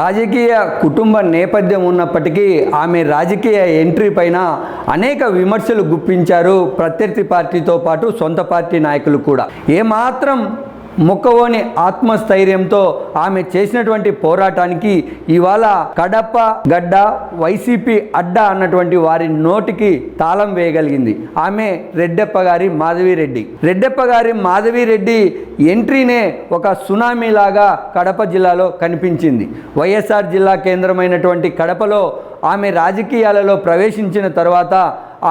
రాజకీయ కుటుంబ నేపథ్యం ఉన్నప్పటికీ ఆమె రాజకీయ ఎంట్రీ పైన అనేక విమర్శలు గుప్పించారు. ప్రత్యర్థి పార్టీతో పాటు సొంత పార్టీ నాయకులు కూడా. ఏమాత్రం ముక్కవోని ఆత్మస్థైర్యంతో ఆమె చేసినటువంటి పోరాటానికి ఇవాళ కడప గడ్డ వైసీపీ అడ్డా అన్నటువంటి వారి నోటికి తాళం వేయగలిగింది. ఆమె రెడ్డెప్ప గారి మాధవిరెడ్డి. రెడ్డెప్ప గారి మాధవిరెడ్డి ఎంట్రీనే ఒక సునామీలాగా కడప జిల్లాలో కనిపించింది. వైఎస్ఆర్ జిల్లా కేంద్రమైనటువంటి కడపలో ఆమె రాజకీయాలలో ప్రవేశించిన తర్వాత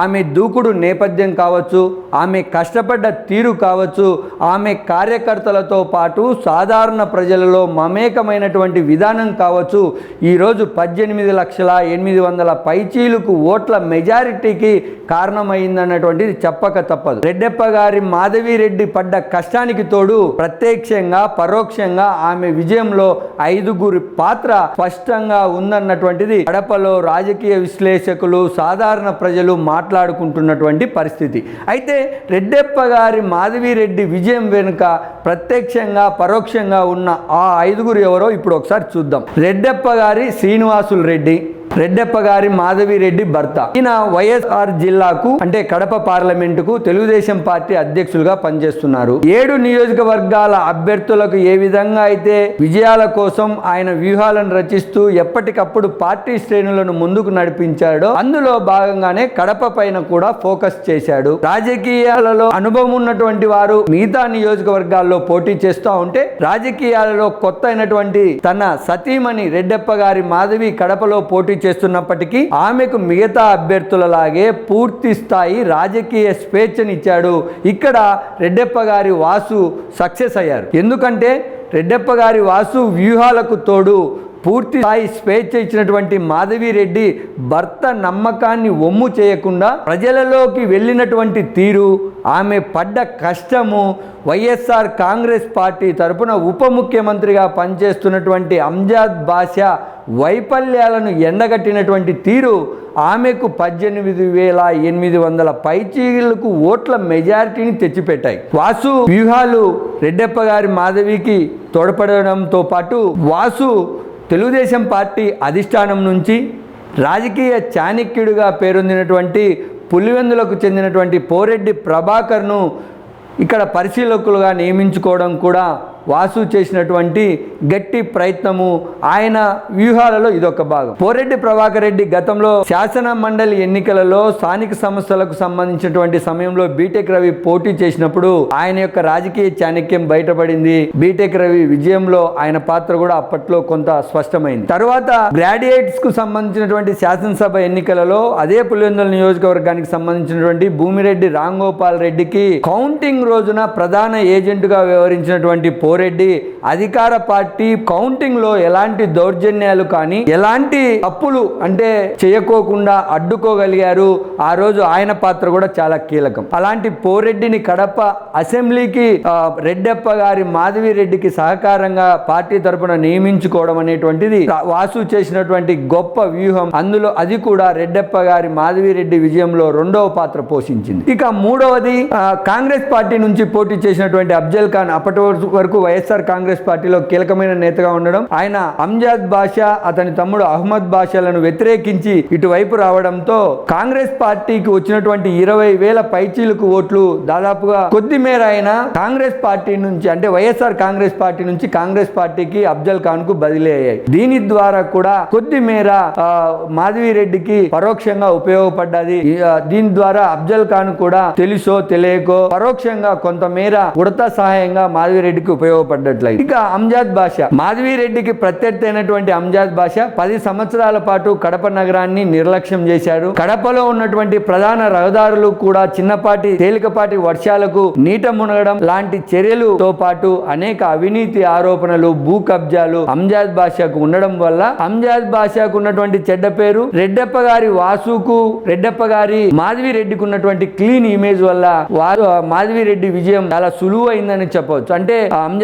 ఆమె దూకుడు నేపథ్యం కావచ్చు ఆమె కష్టపడ్డ తీరు కావచ్చు ఆమె కార్యకర్తలతో పాటు సాధారణ ప్రజలలో మమేకమైనటువంటి విధానం కావచ్చు. ఈరోజు పద్దెనిమిది లక్షల ఎనిమిది వందల పైచీలకు ఓట్ల మెజారిటీకి కారణమైందన్నటువంటిది చెప్పక తప్పదు. రెడ్డెప్ప గారి మాధవిరెడ్డి పడ్డ కష్టానికి తోడు ప్రత్యక్షంగా పరోక్షంగా ఆమె విజయంలో ఐదుగురి పాత్ర స్పష్టంగా ఉందన్నటువంటిది. కడపలో రాజకీయ విశ్లేషకులు సాధారణ ప్రజలు మాట్లాడుకుంటున్నటువంటి పరిస్థితి. అయితే రెడ్డెప్ప గారి మాధవిరెడ్డి విజయం వెనుక ప్రత్యక్షంగా పరోక్షంగా ఉన్న ఆ ఐదుగురు ఎవరో ఇప్పుడు ఒకసారి చూద్దాం. రెడ్డెప్ప గారి శ్రీనివాసులు రెడ్డి. రెడ్డప్ప గారి మాధవిరెడ్డి భర్త. ఈయన వైఎస్ఆర్ జిల్లాకు అంటే కడప పార్లమెంటుకు తెలుగుదేశం పార్టీ అధ్యక్షులుగా పనిచేస్తున్నారు. ఏడు నియోజకవర్గాల అభ్యర్థులకు ఏ విధంగా అయితే విజయాల కోసం ఆయన వ్యూహాలను రచిస్తూ ఎప్పటికప్పుడు పార్టీ శ్రేణులను ముందుకు నడిపించాడో అందులో భాగంగానే కడప పైన కూడా ఫోకస్ చేశాడు. రాజకీయాలలో అనుభవం ఉన్నటువంటి వారు మిగతా నియోజకవర్గాల్లో పోటీ చేస్తూ ఉంటే రాజకీయాలలో కొత్త అయినటువంటి తన సతీమణి రెడ్డప్ప గారి మాధవి కడపలో పోటీ చేస్తున్నప్పటికీ ఆమెకు మిగతా అభ్యర్థులలాగే పూర్తి స్థాయి రాజకీయ స్వేచ్ఛనిచ్చాడు. ఇక్కడ రెడ్డెప్ప గారి వాసు సక్సెస్ అయ్యారు. ఎందుకంటే రెడ్డెప్ప గారి వాసు వ్యూహాలకు తోడు పూర్తి స్థాయి స్వేచ్ఛ ఇచ్చినటువంటి మాధవిరెడ్డి భర్త నమ్మకాన్ని ఒమ్ము చేయకుండా ప్రజలలోకి వెళ్ళినటువంటి తీరు ఆమె పడ్డ కష్టము వైఎస్ఆర్ కాంగ్రెస్ పార్టీ తరపున ఉప ముఖ్యమంత్రిగా పనిచేస్తున్నటువంటి అంజాద్ బాషా వైఫల్యాలను ఎండగట్టినటువంటి తీరు ఆమెకు పద్దెనిమిది వేల ఎనిమిది వందల పైచీలకు ఓట్ల మెజారిటీని తెచ్చిపెట్టాయి. వాసు వ్యూహాలు రెడ్డప్ప గారి మాధవికి తోడ్పడడంతో పాటు వాసు తెలుగుదేశం పార్టీ అధిష్టానం నుంచి రాజకీయ చాణక్యుడిగా పేరొందినటువంటి పులివెందులకు చెందినటువంటి పోరెడ్డి ప్రభాకర్ను ఇక్కడ పరిశీలకులుగా నియమించుకోవడం కూడా వాసు చేసినటువంటి గట్టి ప్రయత్నము ఆయన వ్యూహాలలో ఇదొక భాగం. పోరెడ్డి ప్రభాకర్ రెడ్డి గతంలో శాసన మండలి ఎన్నికలలో స్థానిక సంస్థలకు సంబంధించినటువంటి సమయంలో బీటెక్ రవి పోటీ చేసినప్పుడు ఆయన యొక్క రాజకీయ చాణక్యం బయటపడింది. బీటెక్ రవి విజయంలో ఆయన పాత్ర కూడా అప్పట్లో కొంత స్పష్టమైంది. తర్వాత గ్రాడ్యుయేట్స్కు సంబంధించినటువంటి శాసనసభ ఎన్నికలలో అదే పులివెందుల నియోజకవర్గానికి సంబంధించినటువంటి భూమిరెడ్డి రాంగోపాల్ రెడ్డికి కౌంటింగ్ రోజున ప్రధాన ఏజెంట్గా వ్యవహరించినటువంటి పోరెడ్డి అధికార పార్టీ కౌంటింగ్లో ఎలాంటి దౌర్జన్యాలు కానీ ఎలాంటి తప్పులు అంటే చేయకోకుండా అడ్డుకోగలిగారు ఆ రోజు ఆయన పాత్ర కూడా చాలా కీలకం. అలాంటి పోరెడ్డిని కడప అసెంబ్లీకి రెడ్డప్ప గారి మాధవి రెడ్డికి సహకారంగా పార్టీ తరపున నియమించుకోవడం అనేటువంటిది వాసు చేసినటువంటి గొప్ప వ్యూహం. అందులో అది కూడా రెడ్డప్ప గారి మాధవి రెడ్డి విజయంలో రెండవ పాత్ర పోషించింది. ఇక మూడవది కాంగ్రెస్ పార్టీ నుంచి పోటీ చేసినటువంటి అఫ్జల్ ఖాన్ అప్పటి వరకు వైఎస్ఆర్ కాంగ్రెస్ పార్టీలో కీలకమైన నేతగా ఉండడం ఆయన అంజాద్ బాషా అతని తమ్ముడు అహ్మద్ బాషాలను వ్యతిరేకించి ఇటువైపు రావడంతో కాంగ్రెస్ పార్టీకి వచ్చినటువంటి ఇరవై వేల పైచీలకు ఓట్లు దాదాపుగా కొద్ది మేర ఆయన కాంగ్రెస్ పార్టీ నుంచి అంటే వైఎస్ఆర్ కాంగ్రెస్ పార్టీ నుంచి కాంగ్రెస్ పార్టీకి అఫ్జల్ ఖాన్కు బదిలీ అయ్యాయి. దీని ద్వారా కూడా కొద్ది మేర మాధవి రెడ్డికి పరోక్షంగా ఉపయోగపడ్డది. దీని ద్వారా అఫ్జల్ ఖాన్ కూడా తెలుసో తెలియకో పరోక్షంగా కొంతమేర ఉడత సహాయంగా మాధవి రెడ్డికి ఉపయోగపడ్డట్లయింది ఇక అంజాద్ భాష. మాధవి రెడ్డికి ప్రత్యర్థి అయినటువంటి అంజాద్ భాష పది సంవత్సరాల పాటు కడప నగరాన్ని నిర్లక్ష్యం చేశారు కడపలో ఉన్నటువంటి ప్రధాన రహదారులు కూడా చిన్నపాటి తేలికపాటి వర్షాలకు నీట మునగడం లాంటి చర్యలతో పాటు అనేక అవినీతి ఆరోపణలు భూ కబ్జాలు అంజాద్ భాషకు ఉండడం వల్ల అంజాద్ భాషకు ఉన్నటువంటి చెడ్డ పేరు రెడ్డప్ప గారి వాసుకు రెడ్డప్ప గారి మాధవి రెడ్డికి ఉన్నటువంటి క్లీన్ ఇమేజ్ వల్ల వారు మాధవి రెడ్డి విజయం చాలా సులువు అయిందని చెప్పవచ్చు. అంటే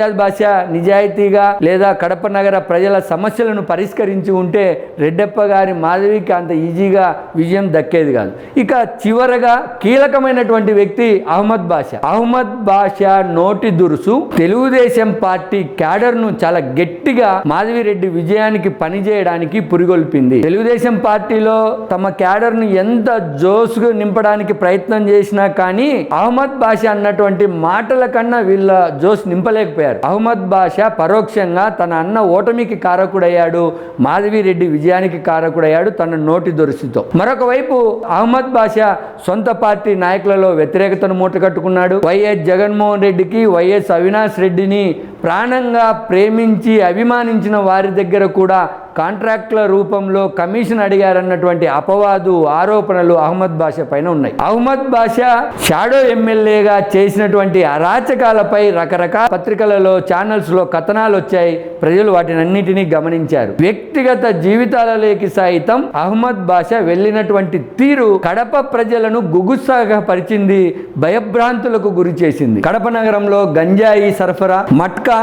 ఆ భాష నిజాయితీగా లేదా కడప నగర ప్రజల సమస్యలను పరిష్కరించి ఉంటే రెడ్డప్ప గారి మాధవికి అంత ఈజీగా విజయం దక్కేది కాదు. ఇక చివరగా కీలకమైనటువంటి వ్యక్తి అహ్మద్ బాషా. అహ్మద్ బాషా నోటి దురుసు. తెలుగుదేశం పార్టీ క్యాడర్ను చాలా గట్టిగా మాధవిరెడ్డి విజయానికి పనిచేయడానికి పురిగొల్పింది. తెలుగుదేశం పార్టీలో తమ క్యాడర్ను ఎంత జోసుగా నింపడానికి ప్రయత్నం చేసినా కానీ అహ్మద్ బాషా అన్నటువంటి మాటల కన్నా వీళ్ళ జోస్ నింపలేకపోయారు. అహ్మద్ బాషా పరోక్షంగా తన అన్న ఓటమికి కారకుడయ్యాడు. మాధవిరెడ్డి విజయానికి కారకుడయ్యాడు తన నోటి దొరుసుతో. మరొక వైపు అహ్మద్ బాషా సొంత పార్టీ నాయకులలో వ్యతిరేకతను మూటగట్టుకున్నాడు వైఎస్ జగన్మోహన్ రెడ్డికి వైఎస్ అవినాష్ రెడ్డిని ప్రాణంగా ప్రేమించి అభిమానించిన వారి దగ్గర కూడా కాంట్రాక్టుల రూపంలో కమిషన్ అడిగారన్నటువంటి అపవాదు ఆరోపణలు అహ్మద్ బాషా పైన ఉన్నాయి. అహ్మద్ బాషా షాడో ఎమ్మెల్యేగా చేసినటువంటి అరాచకాలపై రకరకాల పత్రికలలో ఛానల్స్లో కథనాలు వచ్చాయి. ప్రజలు వాటిని అన్నిటినీ గమనించారు. వ్యక్తిగత జీవితాలలోకి సైతం అహ్మద్ బాషా వెళ్ళినటువంటి తీరు కడప ప్రజలను గుగుసాగా పరిచింది భయభ్రాంతులకు గురి చేసింది. కడప నగరంలో గంజాయి సరఫరా మట్కా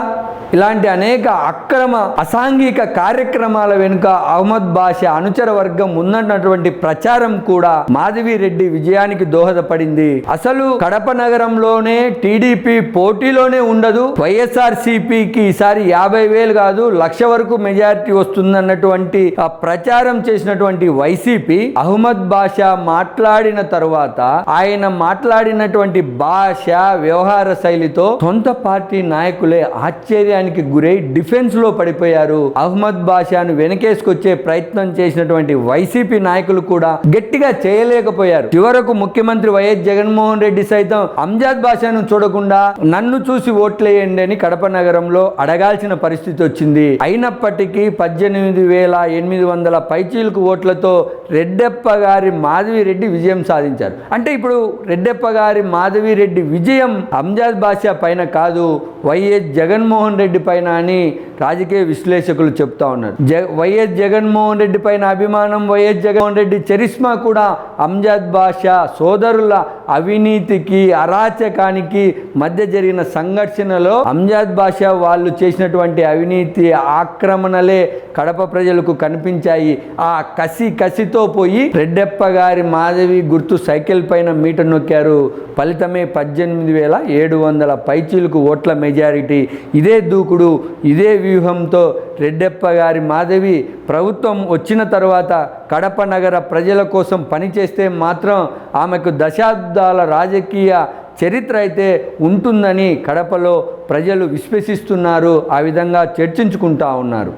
ఇలాంటి అనేక అక్రమ అసాంఘిక కార్యక్రమాలు వెనుక అహ్మద్ బాషా అనుచర వర్గం ఉందన్నటువంటి ప్రచారం కూడా మాధవి రెడ్డి విజయానికి దోహదపడింది. అసలు కడప నగరంలోనే టీడీపీ పోటీలోనే ఉండదు. వైఎస్ఆర్ సిపికి ఈసారి యాభై వేలు కాదు లక్ష వరకు మెజారిటీ వస్తుందన్నటువంటి ఆ ప్రచారం చేసినటువంటి వైసీపీ అహ్మద్ బాషా మాట్లాడిన తరువాత ఆయన మాట్లాడినటువంటి భాష వ్యవహార శైలితో సొంత పార్టీ నాయకులే ఆశ్చర్యానికి గురై డిఫెన్స్లో పడిపోయారు. అహ్మద్ బాషాను వెనకేసుకొచ్చే ప్రయత్నం చేసినటువంటి వైసీపీ నాయకులు కూడా గట్టిగా చేయలేకపోయారు. చివరకు ముఖ్యమంత్రి వైఎస్ జగన్మోహన్ రెడ్డి సైతం అంజాద్ బాషాను చూడకుండా నన్ను చూసి ఓట్లేయండి అని కడప నగరంలో అడగాల్సిన పరిస్థితి వచ్చింది. అయినప్పటికీ పద్దెనిమిది వేల ఎనిమిది వందల పైచీలకు ఓట్లతో రెడ్డెప్ప గారి మాధవిరెడ్డి విజయం సాధించారు. అంటే ఇప్పుడు రెడ్డెప్ప గారి మాధవిరెడ్డి విజయం అంజాద్ బాషా పైన కాదు వైఎస్ జగన్మోహన్ రెడ్డి పైన అని రాజకీయ విశ్లేషకులు చెప్తా ఉన్నారు. జ వైఎస్ జగన్మోహన్ రెడ్డి పైన అభిమానం వైఎస్ జగన్మోహన్ రెడ్డి చరిష్మా కూడా అంజాద్ బాషా సోదరుల అవినీతికి అరాచకానికి మధ్య జరిగిన సంఘర్షణలో అంజాద్ బాషా వాళ్ళు చేసినటువంటి అవినీతి ఆక్రమణలే కడప ప్రజలకు కనిపించాయి. ఆ కసి కసితో పోయి రెడ్డెప్ప గారి మాధవి గుర్తు సైకిల్ పైన మీట నొక్కారు. ఫలితమే పద్దెనిమిది వేల ఏడు వందల పైచీలకు ఓట్ల మెజారిటీ. ఇదే దూకుడు ఇదే వ్యూహంతో రెడ్డెప్ప గారి మాధవి ప్రభుత్వం వచ్చిన తర్వాత కడప నగర ప్రజల కోసం పనిచేస్తే మాత్రం ఆమెకు దశాబ్దాల రాజకీయ చరిత్ర అయితే ఉంటుందని కడపలో ప్రజలు విశ్వసిస్తున్నారు. ఆ విధంగా చర్చించుకుంటా ఉన్నారు.